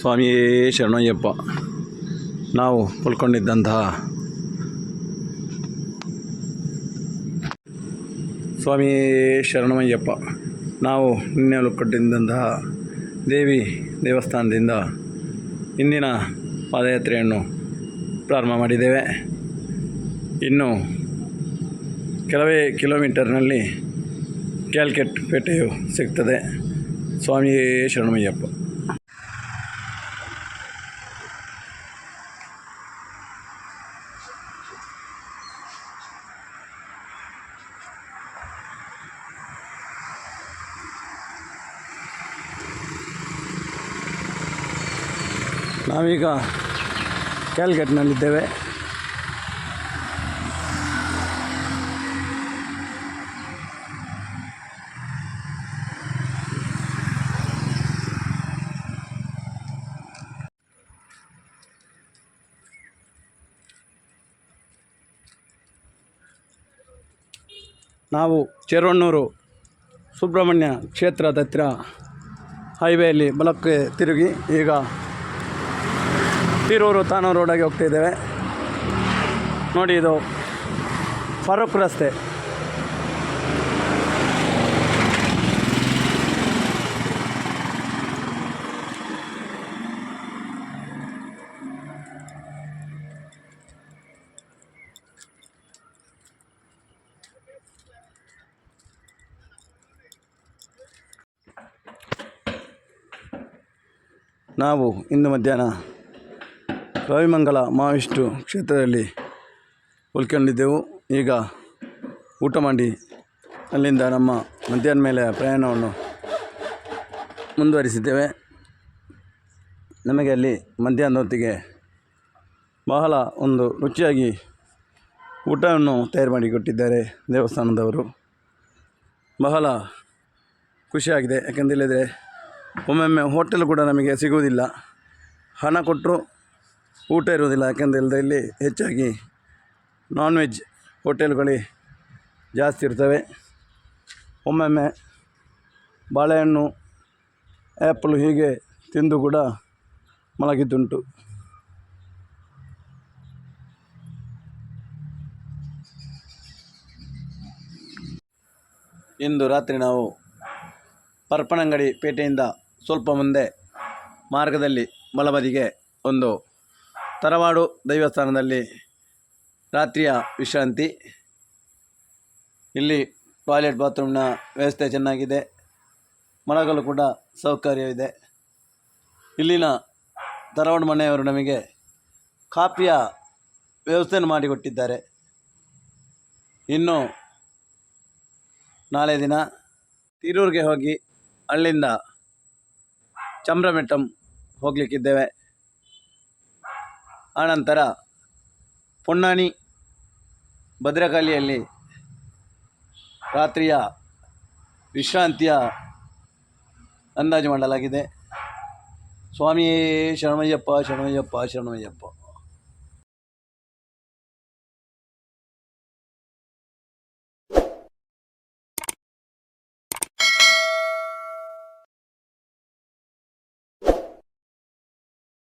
ಸ್ವಾಮಿಯೇ ಶರಣಯ್ಯಪ್ಪ, ನಾವು ಉಳ್ಕೊಂಡಿದ್ದಂತಹ ಸ್ವಾಮಿ ಶರಣಮಯ್ಯಪ್ಪ ನಾವು ನಿನ್ನೆ ಉಳ್ಕೊಂಡಿದ್ದಂತಹ ದೇವಿ ದೇವಸ್ಥಾನದಿಂದ ಇಂದಿನ ಪಾದಯಾತ್ರೆಯನ್ನು ಪ್ರಾರಂಭ ಮಾಡಿದ್ದೇವೆ. ಇನ್ನು ಕೆಲವೇ ಕಿಲೋಮೀಟರ್ನಲ್ಲಿ ಕ್ಯಾಲ್ಕೆಟ್ ಪೇಟೆಯು ಸಿಗ್ತದೆ. ಸ್ವಾಮಿ ಶರಣಮಯ್ಯಪ್ಪ ನಾವೀಗ ಕ್ಯಾಲ್ಗೆಟ್ನಲ್ಲಿದ್ದೇವೆ. ನಾವು ಚೆರವಣ್ಣೂರು ಸುಬ್ರಹ್ಮಣ್ಯ ಕ್ಷೇತ್ರದ ಹತ್ತಿರ ಹೈವೇಯಲ್ಲಿ ಬಲಕ್ಕೆ ತಿರುಗಿ ಈಗ ತಿರೂರು ತಾನೂರು ರೋಡಾಗಿ ಹೋಗ್ತಿದ್ದೇವೆ. ನೋಡಿ ಇದು ಫರೂಕ್ ರಸ್ತೆ. ನಾವು ಇಂದು ಮಧ್ಯಾಹ್ನ ರವಿಮಂಗಲ ಮಹಾವಿಷ್ಣು ಕ್ಷೇತ್ರದಲ್ಲಿ ಉಳ್ಕೊಂಡಿದ್ದೆವು. ಈಗ ಊಟ ಮಾಡಿ ಅಲ್ಲಿಂದ ನಮ್ಮ ಮಧ್ಯಾಹ್ನ ಮೇಲೆ ಪ್ರಯಾಣವನ್ನು ಮುಂದುವರಿಸಿದ್ದೇವೆ. ನಮಗೆ ಅಲ್ಲಿ ಮಧ್ಯಾಹ್ನದ ಹೊತ್ತಿಗೆ ಬಹಳ ಒಂದು ರುಚಿಯಾಗಿ ಊಟವನ್ನು ತಯಾರು ಮಾಡಿಕೊಟ್ಟಿದ್ದಾರೆ ದೇವಸ್ಥಾನದವರು. ಬಹಳ ಖುಷಿಯಾಗಿದೆ. ಯಾಕೆಂದೇಳಿದರೆ ಒಮ್ಮೊಮ್ಮೆ ಹೋಟೆಲ್ ಕೂಡ ನಮಗೆ ಸಿಗುವುದಿಲ್ಲ. ಹಣ ಕೊಟ್ಟರು ಊಟ ಇರುವುದಿಲ್ಲ, ಯಾಕೆಂದರೆ ಇಲ್ಲಿ ಹೆಚ್ಚಾಗಿ ನಾನ್ ವೆಜ್ ಹೋಟೆಲ್ಗಳೇ ಜಾಸ್ತಿ ಇರ್ತವೆ. ಒಮ್ಮೊಮ್ಮೆ ಬಾಳೆಹಣ್ಣು ಆ್ಯಪಲ್ ಹೀಗೆ ತಿಂದು ಕೂಡ ಮಲಗಿದ್ದುಂಟು. ಇಂದು ರಾತ್ರಿ ನಾವು ಪರ್ಪನಂಗಡಿ ಪೇಟೆಯಿಂದ ಸ್ವಲ್ಪ ಮುಂದೆ ಮಾರ್ಗದಲ್ಲಿ ಮಲಬದಿಗೆ ಒಂದು ತರವಾಡು ದೈವಸ್ಥಾನದಲ್ಲಿ ರಾತ್ರಿಯ ವಿಶ್ರಾಂತಿ. ಇಲ್ಲಿ ಟಾಯ್ಲೆಟ್ ಬಾತ್ರೂಮ್ನ ವ್ಯವಸ್ಥೆ ಚೆನ್ನಾಗಿದೆ. ಮಲಗಲು ಕೂಡ ಸೌಕರ್ಯವಿದೆ. ಇಲ್ಲಿನ ತರವಾಡು ಮನೆಯವರು ನಮಗೆ ಕಾಫಿಯ ವ್ಯವಸ್ಥೆಯನ್ನು ಮಾಡಿಕೊಟ್ಟಿದ್ದಾರೆ. ಇನ್ನು ನಾಳೆ ದಿನ ತಿರೂರಿಗೆ ಹೋಗಿ ಅಲ್ಲಿಂದ ಚಮ್ರಮೆಟ್ಟಂ ಹೋಗಲಿಕ್ಕಿದ್ದೇವೆ. ಆನಂತರ ಪೊನ್ನಾನಿ ಭದ್ರಕಾಳಿಯಲ್ಲಿ ರಾತ್ರಿಯ ವಿಶ್ರಾಂತಿಯ ಅಂದಾಜು ಮಾಡಲಾಗಿದೆ. ಸ್ವಾಮಿಯೇ ಶರಣಯ್ಯಪ್ಪ ಶರಣಯ್ಯಪ್ಪ ಶರಣಮಯ್ಯಪ್ಪ